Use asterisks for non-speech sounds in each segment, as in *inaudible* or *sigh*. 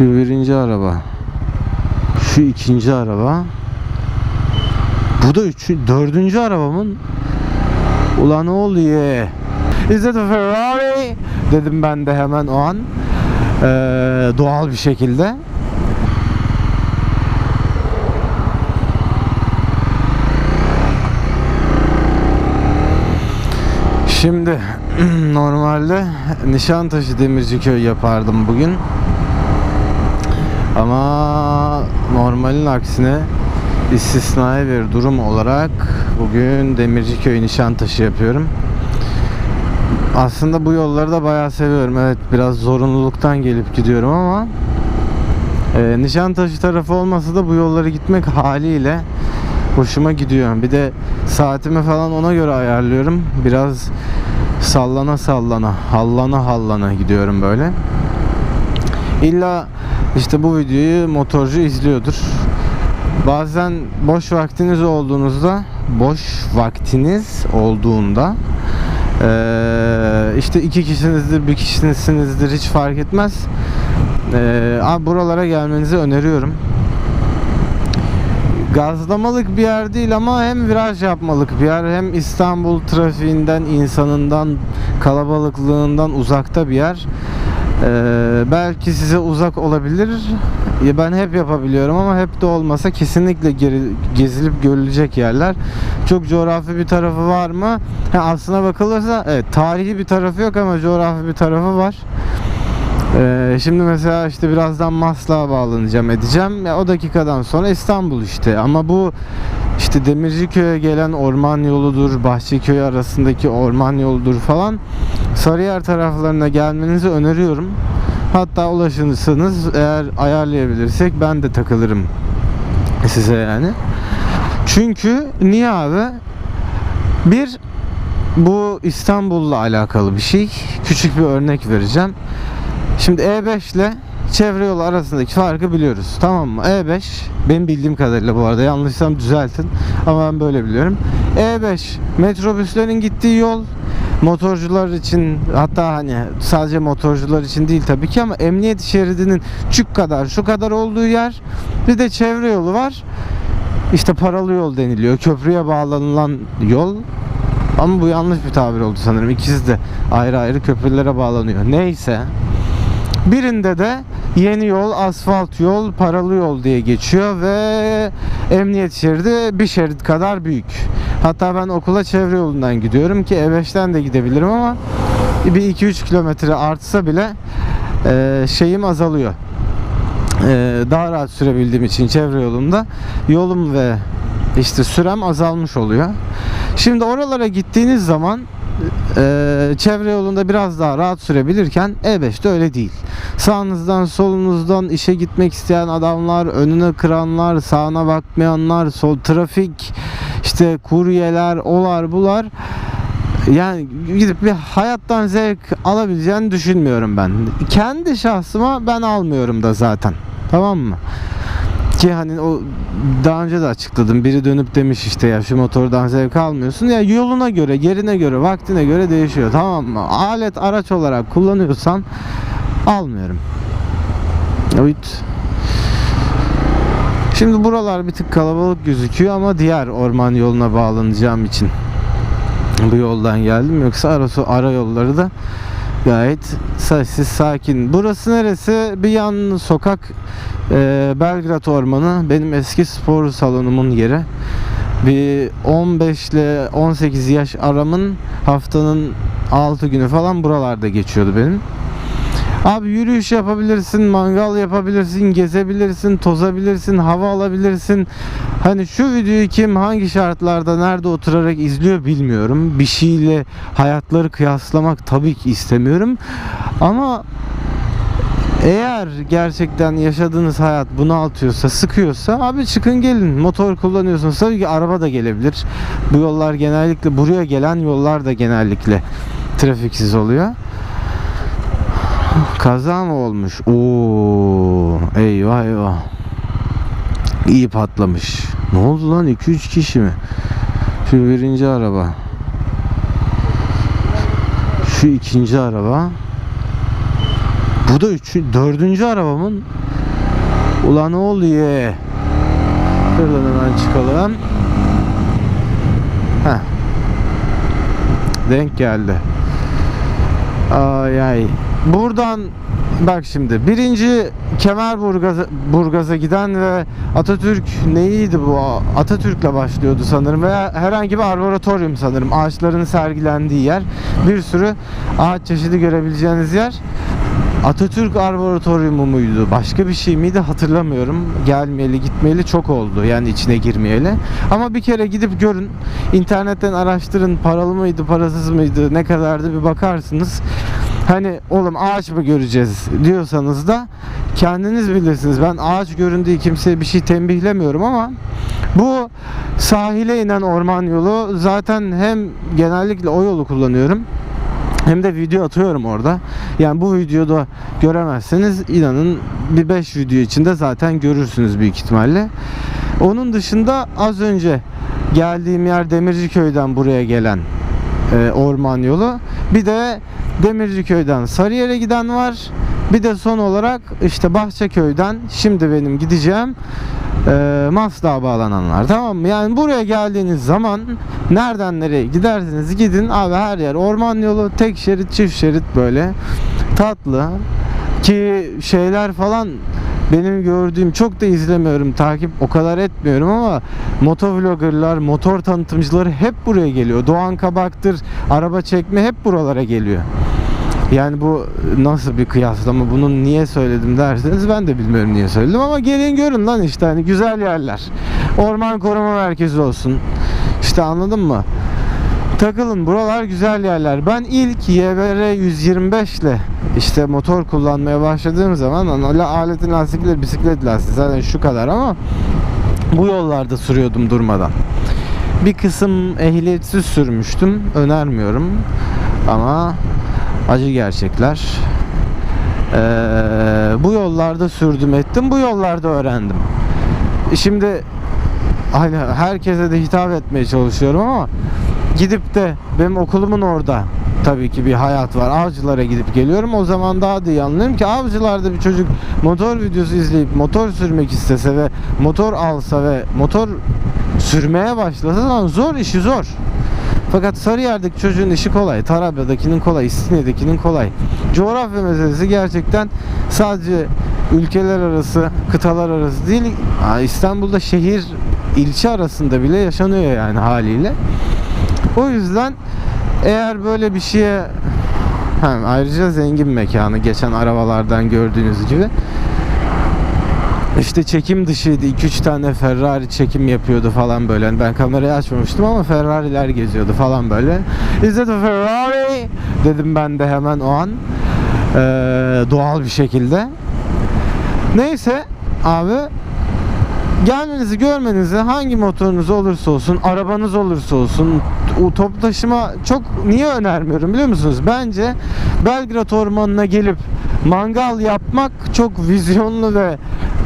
Şu birinci araba. Şu ikinci araba. Bu da üçü, dördüncü arabamın. Ulan oluyor? Is it a Ferrari? Dedim ben de hemen o an. Ee, doğal bir şekilde. Şimdi *clears throat* normalde Nişantaşı Demirciköy yapardım bugün. Ama normalin aksine istisnai bir durum olarak bugün Demirciköy Nişantaşı yapıyorum. Aslında bu yolları da bayağı seviyorum. Evet biraz zorunluluktan gelip gidiyorum ama e, Nişantaşı tarafı olmasa da bu yolları gitmek haliyle hoşuma gidiyor. Bir de saatimi falan ona göre ayarlıyorum. Biraz sallana sallana, hallana hallana gidiyorum böyle. İlla işte bu videoyu motorcu izliyordur. Bazen boş vaktiniz olduğunuzda, boş vaktiniz olduğunda eee, işte iki kişinizdir, bir kişisinizdir hiç fark etmez. Abi buralara gelmenizi öneriyorum. Gazlamalık bir yer değil ama hem viraj yapmalık bir yer hem İstanbul trafiğinden, insanından, kalabalıklığından uzakta bir yer. Ee, belki size uzak olabilir. Ya ben hep yapabiliyorum ama hep de olmasa kesinlikle geri, gezilip görülecek yerler. Çok coğrafi bir tarafı var mı? Ha, aslına bakılırsa evet tarihi bir tarafı yok ama coğrafi bir tarafı var. Ee, şimdi mesela işte birazdan Maslak'a bağlanacağım edeceğim. Ya o dakikadan sonra İstanbul işte. Ama bu işte Demirciköy'e gelen orman yoludur, Bahçeköy arasındaki orman yoludur falan. Sarıyer taraflarına gelmenizi öneriyorum. Hatta ulaşırsanız eğer ayarlayabilirsek ben de takılırım size yani. Çünkü niye abi? Bir bu İstanbul'la alakalı bir şey. Küçük bir örnek vereceğim. Şimdi E5 ile çevre yolu arasındaki farkı biliyoruz. Tamam mı? E5 benim bildiğim kadarıyla bu arada yanlışsam düzeltin ama ben böyle biliyorum. E5 metrobüslerin gittiği yol motorcular için hatta hani sadece motorcular için değil tabii ki ama emniyet şeridinin çük kadar şu kadar olduğu yer bir de çevre yolu var. İşte paralı yol deniliyor. Köprüye bağlanılan yol ama bu yanlış bir tabir oldu sanırım. İkisi de ayrı ayrı köprülere bağlanıyor. Neyse. Birinde de yeni yol, asfalt yol, paralı yol diye geçiyor ve emniyet şeridi bir şerit kadar büyük. Hatta ben okula çevre yolundan gidiyorum ki E5'ten de gidebilirim ama bir 2-3 kilometre artsa bile e, şeyim azalıyor. E, daha rahat sürebildiğim için çevre yolunda yolum ve işte sürem azalmış oluyor. Şimdi oralara gittiğiniz zaman e, çevre yolunda biraz daha rahat sürebilirken E5'te öyle değil. Sağınızdan solunuzdan işe gitmek isteyen adamlar, önüne kıranlar, sağına bakmayanlar, sol trafik, işte kuryeler, olar bular yani gidip bir hayattan zevk alabileceğini düşünmüyorum ben. Kendi şahsıma ben almıyorum da zaten. Tamam mı? Ki hani o daha önce de açıkladım. Biri dönüp demiş işte ya şu motordan zevk almıyorsun. Ya yoluna göre, yerine göre, vaktine göre değişiyor. Tamam mı? Alet araç olarak kullanıyorsan almıyorum. Evet. Şimdi buralar bir tık kalabalık gözüküyor ama diğer orman yoluna bağlanacağım için bu yoldan geldim. Yoksa ara, ara yolları da gayet sessiz sakin. Burası neresi? Bir yan sokak e, Belgrad Ormanı. Benim eski spor salonumun yeri. Bir 15 ile 18 yaş aramın haftanın 6 günü falan buralarda geçiyordu benim. Abi yürüyüş yapabilirsin, mangal yapabilirsin, gezebilirsin, tozabilirsin, hava alabilirsin. Hani şu videoyu kim hangi şartlarda nerede oturarak izliyor bilmiyorum. Bir şeyle hayatları kıyaslamak tabii ki istemiyorum. Ama eğer gerçekten yaşadığınız hayat bunaltıyorsa, sıkıyorsa abi çıkın gelin. Motor kullanıyorsunuz tabii ki araba da gelebilir. Bu yollar genellikle buraya gelen yollar da genellikle trafiksiz oluyor. Kaza mı olmuş? Oo, eyvah eyvah. İyi patlamış. Ne oldu lan? 2-3 kişi mi? Şu birinci araba. Şu ikinci araba. Bu da üçü, dördüncü arabamın Ulan ne oluyor? Şuradan hemen çıkalım. Heh. Denk geldi. Ay ay. Buradan bak şimdi birinci Kemerburgaz'a Burgaz'a giden ve Atatürk neydi bu? Atatürk'le başlıyordu sanırım veya herhangi bir arboretorium sanırım. Ağaçların sergilendiği yer. Bir sürü ağaç çeşidi görebileceğiniz yer. Atatürk Arboretoriumu muydu? Başka bir şey miydi? Hatırlamıyorum. Gelmeyeli gitmeyeli çok oldu. Yani içine girmeyeli. Ama bir kere gidip görün. İnternetten araştırın. Paralı mıydı, parasız mıydı, ne kadardı bir bakarsınız. Hani oğlum ağaç mı göreceğiz diyorsanız da kendiniz bilirsiniz. Ben ağaç göründüğü kimseye bir şey tembihlemiyorum ama bu sahile inen orman yolu zaten hem genellikle o yolu kullanıyorum hem de video atıyorum orada. Yani bu videoda göremezseniz inanın bir 5 video içinde zaten görürsünüz büyük ihtimalle. Onun dışında az önce geldiğim yer Demirciköy'den buraya gelen e, orman yolu. Bir de Demirciköy'den Sarıyer'e giden var. Bir de son olarak işte Bahçeköy'den şimdi benim gideceğim e, Maslak'a bağlananlar tamam mı? Yani buraya geldiğiniz zaman nereden nereye giderseniz gidin abi her yer orman yolu tek şerit çift şerit böyle tatlı ki şeyler falan benim gördüğüm çok da izlemiyorum takip o kadar etmiyorum ama motovloggerlar motor tanıtımcıları hep buraya geliyor. Doğan Kabak'tır araba çekme hep buralara geliyor. Yani bu nasıl bir kıyaslama bunu niye söyledim derseniz ben de bilmiyorum niye söyledim ama gelin görün lan işte hani güzel yerler. Orman koruma merkezi olsun. İşte anladın mı takılın buralar güzel yerler ben ilk YBR 125 ile işte motor kullanmaya başladığım zaman aletin lastikleri bisiklet lastiği zaten şu kadar ama bu yollarda sürüyordum durmadan bir kısım ehliyetsiz sürmüştüm önermiyorum ama acı gerçekler. Ee, bu yollarda sürdüm ettim, bu yollarda öğrendim. Şimdi hani herkese de hitap etmeye çalışıyorum ama gidip de benim okulumun orada tabii ki bir hayat var. Avcılara gidip geliyorum. O zaman daha da iyi anlıyorum ki avcılarda bir çocuk motor videosu izleyip motor sürmek istese ve motor alsa ve motor sürmeye başlasa lan zor işi zor. Fakat Sarıyer'deki çocuğun işi kolay. Tarabya'dakinin kolay. İstinye'dekinin kolay. Coğrafya meselesi gerçekten sadece ülkeler arası, kıtalar arası değil. İstanbul'da şehir, ilçe arasında bile yaşanıyor yani haliyle. O yüzden eğer böyle bir şeye hem ayrıca zengin mekanı geçen arabalardan gördüğünüz gibi işte çekim dışıydı. 2-3 tane Ferrari çekim yapıyordu falan böyle. Yani ben kamerayı açmamıştım ama Ferrari'ler geziyordu falan böyle. Is it a Ferrari? Dedim ben de hemen o an. Ee, doğal bir şekilde. Neyse abi gelmenizi görmenizi hangi motorunuz olursa olsun arabanız olursa olsun o top taşıma çok niye önermiyorum biliyor musunuz? Bence Belgrad Ormanı'na gelip mangal yapmak çok vizyonlu ve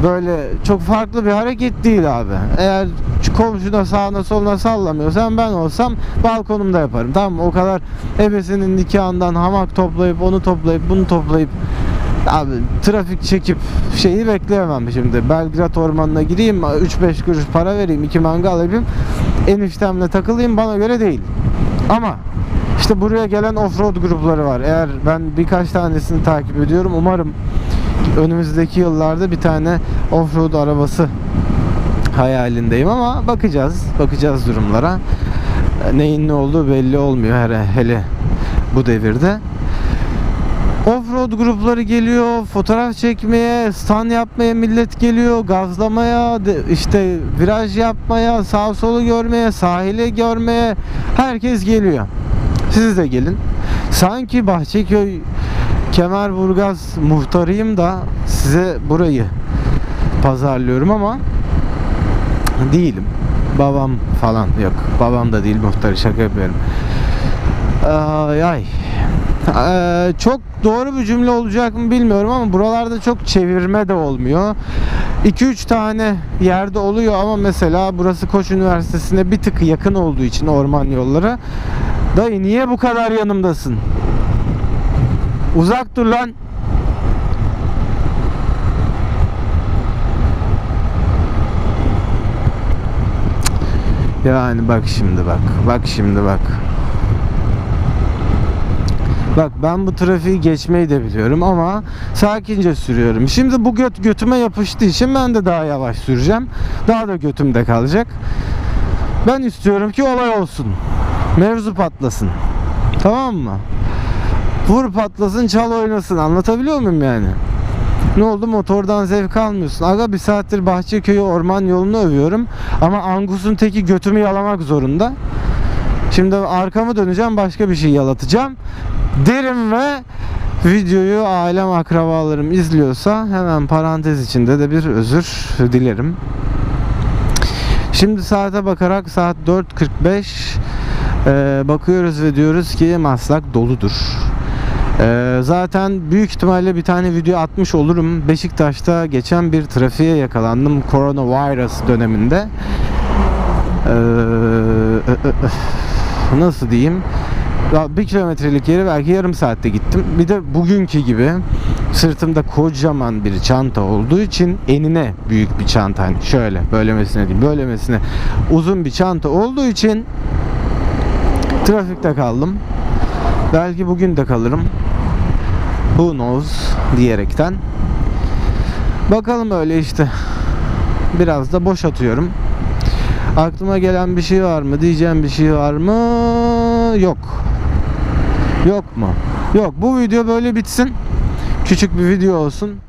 böyle çok farklı bir hareket değil abi. Eğer komşuna sağına soluna sallamıyorsan ben olsam balkonumda yaparım. Tamam o kadar ebesinin nikahından hamak toplayıp onu toplayıp bunu toplayıp Abi trafik çekip şeyi bekleyemem şimdi. Belgrad ormanına gireyim 3-5 kuruş para vereyim iki mangal yapayım. Eniştemle takılayım bana göre değil. Ama işte buraya gelen offroad grupları var. Eğer ben birkaç tanesini takip ediyorum. Umarım önümüzdeki yıllarda bir tane offroad arabası hayalindeyim ama bakacağız. Bakacağız durumlara. Neyin ne olduğu belli olmuyor her hele bu devirde. Offroad grupları geliyor, fotoğraf çekmeye, stand yapmaya millet geliyor, gazlamaya, işte viraj yapmaya, sağ solu görmeye, sahile görmeye herkes geliyor. Siz de gelin. Sanki Bahçeköy Kemerburgaz muhtarıyım da size burayı pazarlıyorum ama değilim. Babam falan yok. Babam da değil muhtarı şaka yapıyorum. Ay ay. Ee, çok doğru bir cümle olacak mı bilmiyorum ama buralarda çok çevirme de olmuyor. 2-3 tane yerde oluyor ama mesela burası Koç Üniversitesi'ne bir tık yakın olduğu için orman yolları. Dayı niye bu kadar yanımdasın? Uzak dur lan. Yani bak şimdi bak. Bak şimdi bak. Bak ben bu trafiği geçmeyi de biliyorum ama sakince sürüyorum. Şimdi bu göt götüme yapıştığı için ben de daha yavaş süreceğim. Daha da götümde kalacak. Ben istiyorum ki olay olsun. Mevzu patlasın. Tamam mı? Vur patlasın, çal oynasın. Anlatabiliyor muyum yani? Ne oldu motordan zevk almıyorsun. Aga bir saattir Bahçeköy'ü orman yolunu övüyorum. Ama Angus'un teki götümü yalamak zorunda. Şimdi arkamı döneceğim başka bir şey yalatacağım. Derim ve videoyu ailem akrabalarım izliyorsa hemen parantez içinde de bir özür dilerim. Şimdi saate bakarak saat 4.45 Ee, bakıyoruz ve diyoruz ki Maslak doludur. Ee, zaten büyük ihtimalle bir tane video atmış olurum. Beşiktaş'ta geçen bir trafiğe yakalandım coronavirus döneminde. Ee, nasıl diyeyim? Bir kilometrelik yeri belki yarım saatte gittim. Bir de bugünkü gibi sırtımda kocaman bir çanta olduğu için enine büyük bir çanta hani şöyle böylemesine değil böylemesine uzun bir çanta olduğu için trafikte kaldım. Belki bugün de kalırım. Who knows diyerekten. Bakalım öyle işte. Biraz da boş atıyorum. Aklıma gelen bir şey var mı? Diyeceğim bir şey var mı? Yok. Yok mu? Yok. Bu video böyle bitsin. Küçük bir video olsun.